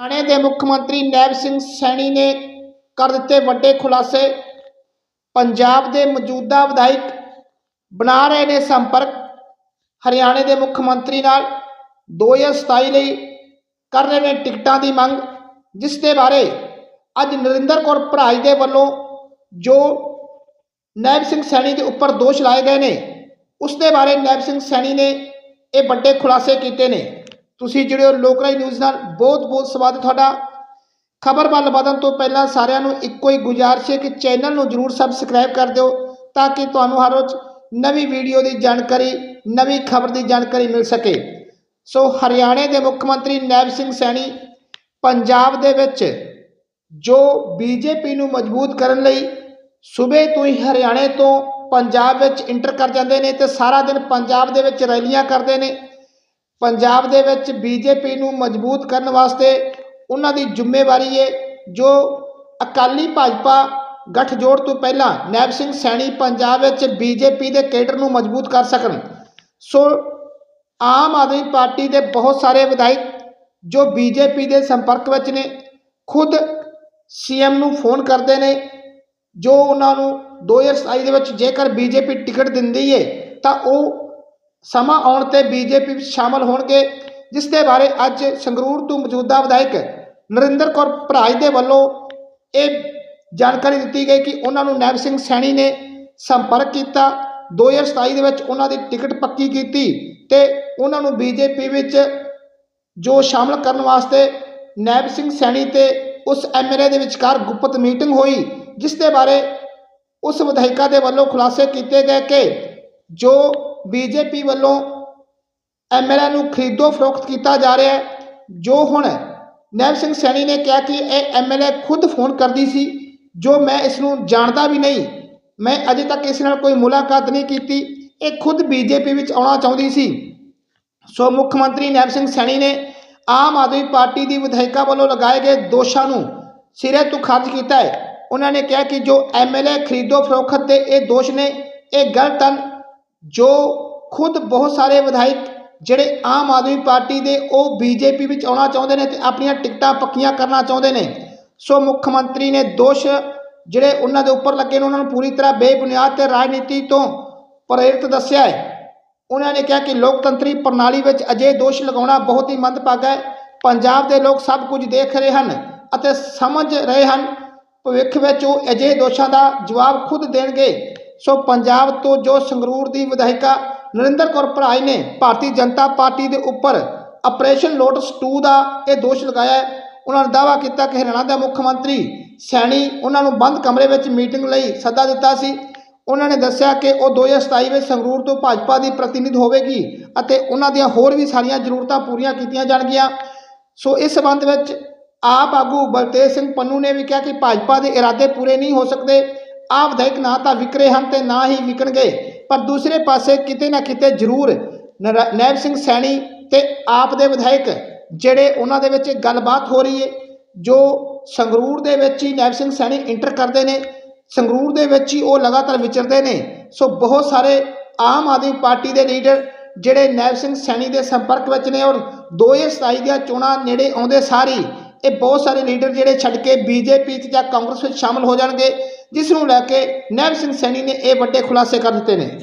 ਹਰਿਆਣੇ ਦੇ ਮੁੱਖ ਮੰਤਰੀ ਨੈਬ ਸਿੰਘ ਸੈਣੀ ਨੇ ਕਰ ਦਿੱਤੇ ਵੱਡੇ ਖੁਲਾਸੇ। ਪੰਜਾਬ ਦੇ ਮੌਜੂਦਾ ਵਿਧਾਇਕ ਬਣਾ ਰਹੇ ਨੇ ਸੰਪਰਕ। ਹਰਿਆਣੇ ਦੇ ਮੁੱਖ ਮੰਤਰੀ ਨਾਲ 2027 ਲਈ ਕਰ ਰਹੇ ਨੇ ਟਿਕਟਾਂ ਦੀ ਮੰਗ, ਜਿਸ ਦੇ ਬਾਰੇ ਅੱਜ ਨਰਿੰਦਰ ਕੌਰ ਭਰਾਈ ਦੇ ਵੱਲੋਂ ਜੋ ਨੈਬ ਸਿੰਘ ਸੈਣੀ ਦੇ ਉੱਪਰ ਦੋਸ਼ ਲਾਏ ਗਏ ਨੇ, ਉਸ ਦੇ ਬਾਰੇ ਨੈਬ ਸਿੰਘ ਸੈਣੀ ਨੇ ਇਹ ਵੱਡੇ ਖੁਲਾਸੇ ਕੀਤੇ ਨੇ। ਤੁਸੀਂ ਜਿਹੜੇ ਹੋ ਲੋਕਰਾਈ ਨਿਊਜ਼ ਨਾਲ ਬਹੁਤ ਬਹੁਤ ਸਵਾਗਤ ਤੁਹਾਡਾ। ਖਬਰ ਵੱਲ ਵਧਣ ਤੋਂ ਪਹਿਲਾਂ ਸਾਰਿਆਂ ਨੂੰ ਇੱਕੋ ਹੀ ਗੁਜ਼ਾਰਿਸ਼ ਹੈ ਕਿ ਚੈਨਲ ਨੂੰ ਜਰੂਰ ਸਬਸਕ੍ਰਾਈਬ ਕਰ ਦਿਓ ਤਾਂ ਕਿ ਤੁਹਾਨੂੰ ਹਰ ਰੋਜ਼ ਨਵੀਂ ਵੀਡੀਓ ਦੀ ਜਾਣਕਾਰੀ, ਨਵੀਂ ਖਬਰ ਦੀ ਜਾਣਕਾਰੀ ਮਿਲ ਸਕੇ। ਸੋ ਹਰਿਆਣੇ ਦੇ ਮੁੱਖ ਮੰਤਰੀ ਨੈਬ ਸਿੰਘ ਸੈਣੀ ਪੰਜਾਬ ਦੇ ਵਿੱਚ ਜੋ ਬੀਜੇਪੀ ਨੂੰ ਮਜ਼ਬੂਤ ਕਰਨ ਲਈ ਸੂਬੇ ਤੋਂ ਹੀ ਹਰਿਆਣੇ ਤੋਂ ਪੰਜਾਬ ਵਿੱਚ ਇੰਟਰ ਕਰ ਜਾਂਦੇ ਨੇ ਤੇ ਸਾਰਾ ਦਿਨ ਪੰਜਾਬ ਦੇ ਵਿੱਚ ਰੈਲੀਆਂ ਕਰਦੇ ਨੇ। ਪੰਜਾਬ ਦੇ ਵਿੱਚ ਬੀਜੇਪੀ ਨੂੰ ਮਜ਼ਬੂਤ ਕਰਨ ਵਾਸਤੇ ਉਹਨਾਂ ਦੀ ਜ਼ਿੰਮੇਵਾਰੀ ਹੈ ਜੋ ਅਕਾਲੀ ਭਾਜਪਾ ਗੱਠਜੋੜ ਤੋਂ ਪਹਿਲਾਂ ਨੈਬ ਸਿੰਘ ਸੈਣੀ ਪੰਜਾਬ ਵਿੱਚ ਬੀਜੇਪੀ ਦੇ ਕੇਡਰ ਨੂੰ ਮਜ਼ਬੂਤ ਕਰ ਸਕਣ। ਸੋ ਆਮ ਆਦਮੀ ਪਾਰਟੀ ਦੇ ਬਹੁਤ ਸਾਰੇ ਵਿਧਾਇਕ ਜੋ ਬੀਜੇਪੀ ਦੇ ਸੰਪਰਕ ਵਿੱਚ ਨੇ, ਖੁਦ ਸੀਐਮ ਨੂੰ ਫੋਨ ਕਰਦੇ ਨੇ, ਜੋ ਉਹਨਾਂ ਨੂੰ 2027 ਦੇ ਵਿੱਚ ਜੇਕਰ ਬੀਜੇਪੀ ਟਿਕਟ ਦਿੰਦੀ ਏ, ਤਾਂ ਉਹ ਸਮਾਂ ਆਉਣ ਤੇ ਬੀਜੇਪੀ ਵਿੱਚ ਸ਼ਾਮਲ ਹੋਣਗੇ, ਜਿਸ ਦੇ ਬਾਰੇ ਅੱਜ ਸੰਗਰੂਰ ਤੋਂ ਮੌਜੂਦਾ ਵਿਧਾਇਕ ਨਰਿੰਦਰ ਕੌਰ ਭਰਾਜ ਦੇ ਵੱਲੋਂ ਇਹ ਜਾਣਕਾਰੀ ਦਿੱਤੀ ਗਈ ਕਿ ਉਹਨਾਂ ਨੂੰ ਨੈਬ ਸਿੰਘ ਸੈਣੀ ਨੇ ਸੰਪਰਕ ਕੀਤਾ। 2027 ਦੇ ਵਿੱਚ ਉਹਨਾਂ ਦੀ ਟਿਕਟ ਪੱਕੀ ਕੀਤੀ ਤੇ ਉਹਨਾਂ ਨੂੰ ਬੀਜੇਪੀ ਵਿੱਚ ਜੋ ਸ਼ਾਮਲ ਕਰਨ ਵਾਸਤੇ ਨੈਬ ਸਿੰਘ ਸੈਣੀ ਤੇ ਉਸ ਐਮਐਲਏ ਦੇ ਵਿਚਕਾਰ ਗੁਪਤ ਮੀਟਿੰਗ ਹੋਈ, ਜਿਸ ਦੇ ਬਾਰੇ ਉਸ ਵਿਧਾਇਕਾ ਦੇ ਵੱਲੋਂ ਖੁਲਾਸੇ ਕੀਤੇ ਗਏ ਕਿ ਜੋ ਬੀਜੇਪੀ ਵੱਲੋਂ ਐਮਐਲਏ ਨੂੰ ਖਰੀਦੋ ਫਰੋਖਤ ਕੀਤਾ ਜਾ ਰਿਹਾ ਹੈ, ਜੋ ਹੁਣ ਨੈਬ ਸਿੰਘ ਸੈਣੀ ਨੇ ਕਿਹਾ ਕਿ ਇਹ ਐਮਐਲਏ ਖੁਦ ਫੋਨ ਕਰਦੀ ਸੀ, ਜੋ ਮੈਂ ਇਸ ਨੂੰ ਜਾਣਦਾ ਵੀ ਨਹੀਂ, ਮੈਂ ਅਜੇ ਤੱਕ ਇਸ ਨਾਲ ਕੋਈ ਮੁਲਾਕਾਤ ਨਹੀਂ ਕੀਤੀ, ਇਹ ਖੁਦ ਬੀਜੇਪੀ ਵਿੱਚ ਆਉਣਾ ਚਾਹੁੰਦੀ ਸੀ। ਸੋ ਮੁੱਖ ਮੰਤਰੀ ਨੈਬ ਸਿੰਘ ਸੈਣੀ ਨੇ ਆਮ ਆਦਮੀ ਪਾਰਟੀ ਦੀ ਵਿਧਾਇਕਾ ਵੱਲੋਂ ਲਗਾਏ ਗਏ ਦੋਸ਼ਾਂ ਨੂੰ ਸਿਰੇ ਤੋਂ ਖਾਰਜ ਕੀਤਾ ਹੈ। ਉਹਨਾਂ ਨੇ ਕਿਹਾ ਕਿ ਜੋ ਐਮਐਲਏ ਖਰੀਦੋ ਫਰੋਖਤ ਦੇ ਇਹ ਦੋਸ਼ ਨੇ, ਇਹ ਗਲਤ ਹਨ, ਜੋ ਖੁਦ ਬਹੁਤ ਸਾਰੇ ਵਿਧਾਇਕ ਜਿਹੜੇ ਆਮ ਆਦਮੀ ਪਾਰਟੀ ਦੇ ਉਹ ਬੀਜੇਪੀ ਵਿੱਚ ਆਉਣਾ ਚਾਹੁੰਦੇ ਨੇ ਤੇ ਆਪਣੀਆਂ ਟਿਕਟਾਂ ਪੱਕੀਆਂ ਕਰਨਾ ਚਾਹੁੰਦੇ ਨੇ। ਸੋ ਮੁੱਖ ਮੰਤਰੀ ਨੇ ਦੋਸ਼ ਜਿਹੜੇ ਉਹਨਾਂ ਦੇ ਉੱਪਰ ਲੱਗੇ ਨੇ, ਉਹਨਾਂ ਨੂੰ ਪੂਰੀ ਤਰ੍ਹਾਂ ਬੇਬੁਨਿਆਦ ਤੇ ਰਾਜਨੀਤੀ ਤੋਂ ਪ੍ਰੇਰਿਤ ਦੱਸਿਆ ਹੈ। ਉਹਨਾਂ ਨੇ ਕਿਹਾ ਕਿ ਲੋਕਤੰਤਰੀ ਪ੍ਰਣਾਲੀ ਵਿੱਚ ਅਜੇ ਦੋਸ਼ ਲਗਾਉਣਾ ਬਹੁਤ ਹੀ ਮੰਦਭਾਗਾ ਹੈ। ਪੰਜਾਬ ਦੇ ਲੋਕ ਸਭ ਕੁਝ ਦੇਖ ਰਹੇ ਹਨ ਅਤੇ ਸਮਝ ਰਹੇ ਹਨ। ਭਵਿੱਖ ਵਿੱਚ ਉਹ ਅਜੇ ਦੋਸ਼ਾਂ ਦਾ ਜਵਾਬ ਖੁਦ ਦੇਣਗੇ। ਸੋ ਪੰਜਾਬ ਤੋਂ ਜੋ ਸੰਗਰੂਰ ਦੀ ਵਿਧਾਇਕਾ ਨਰਿੰਦਰ ਕੌਰ ਭਰਾਈ ਨੇ ਭਾਰਤੀ ਜਨਤਾ ਪਾਰਟੀ ਦੇ ਉੱਪਰ ਆਪਰੇਸ਼ਨ ਲੋਟਸ 2 ਦਾ ਇਹ ਦੋਸ਼ ਲਗਾਇਆ ਹੈ। ਉਹਨਾਂ ਨੇ ਦਾਅਵਾ ਕੀਤਾ ਕਿ ਹਰਿਆਣਾ ਦੇ ਮੁੱਖ ਮੰਤਰੀ ਸੈਣੀ ਉਹਨਾਂ ਨੂੰ ਬੰਦ ਕਮਰੇ ਵਿੱਚ ਮੀਟਿੰਗ ਲਈ ਸੱਦਾ ਦਿੱਤਾ ਸੀ। ਉਹਨਾਂ ਨੇ ਦੱਸਿਆ ਕਿ ਉਹ 2027 ਵਿੱਚ ਸੰਗਰੂਰ ਤੋਂ ਭਾਜਪਾ ਦੀ ਪ੍ਰਤੀਨਿਧ ਹੋਵੇਗੀ ਅਤੇ ਉਹਨਾਂ ਦੀਆਂ ਹੋਰ ਵੀ ਸਾਰੀਆਂ ਜ਼ਰੂਰਤਾਂ ਪੂਰੀਆਂ ਕੀਤੀਆਂ ਜਾਣਗੀਆਂ। ਸੋ ਇਸ ਸੰਬੰਧ ਵਿੱਚ ਆਪ ਆਗੂ ਬਲਤੇਜ ਸਿੰਘ ਪੰਨੂ ਨੇ ਵੀ ਕਿਹਾ ਕਿ ਭਾਜਪਾ ਦੇ ਇਰਾਦੇ ਪੂਰੇ ਨਹੀਂ ਹੋ ਸਕਦੇ। ਆਪ ਵਿਧਾਇਕ ਨਾ ਤਾਂ ਵਿਕਰੇ ਹਨ ਤੇ ਨਾ ਹੀ ਵਿਕਣਗੇ। ਪਰ ਦੂਸਰੇ ਪਾਸੇ ਕਿਤੇ ਨਾ ਕਿਤੇ ਜ਼ਰੂਰ ਨਰ- ਨੈਬ ਸਿੰਘ ਸੈਣੀ ਤੇ ਆਪ ਦੇ ਵਿਧਾਇਕ ਜਿਹੜੇ ਉਹਨਾਂ ਦੇ ਵਿੱਚ ਗੱਲਬਾਤ ਹੋ ਰਹੀ ਹੈ ਜੋ ਸੰਗਰੂਰ ਦੇ ਵਿੱਚ ਹੀ ਨੈਬ ਸਿੰਘ ਸੈਣੀ ਇੰਟਰ ਕਰਦੇ ਨੇ, ਸੰਗਰੂਰ ਦੇ ਵਿੱਚ ਹੀ ਉਹ ਲਗਾਤਾਰ ਵਿਚਰਦੇ ਨੇ, ਸੋ ਬਹੁਤ ਸਾਰੇ ਆਮ ਆਦਮੀ ਪਾਰਟੀ ਦੇ ਲੀਡਰ ਜਿਹੜੇ ਨੈਬ ਸਿੰਘ ਸੈਣੀ ਦੇ ਸੰਪਰਕ ਵਿੱਚ ਨੇ ਔਰ 2027 ਦੀਆਂ ਚੋਣਾਂ ਨੇੜੇ ਆਉਂਦੇ ਸਾਰੀ ਇਹ ਬਹੁਤ ਸਾਰੇ ਲੀਡਰ ਜਿਹੜੇ ਛੱਡ ਕੇ ਬੀਜੇਪੀ 'ਚ ਜਾਂ ਕਾਂਗਰਸ ਵਿੱਚ ਸ਼ਾਮਲ ਹੋ ਜਾਣਗੇ ਜਿਸ ਨੂੰ ਲੈ ਕੇ ਨੈਬ ਸਿੰਘ ਸੈਣੀ ਨੇ ਇਹ ਵੱਡੇ ਖੁਲਾਸੇ ਕਰ ਦਿੱਤੇ ਨੇ।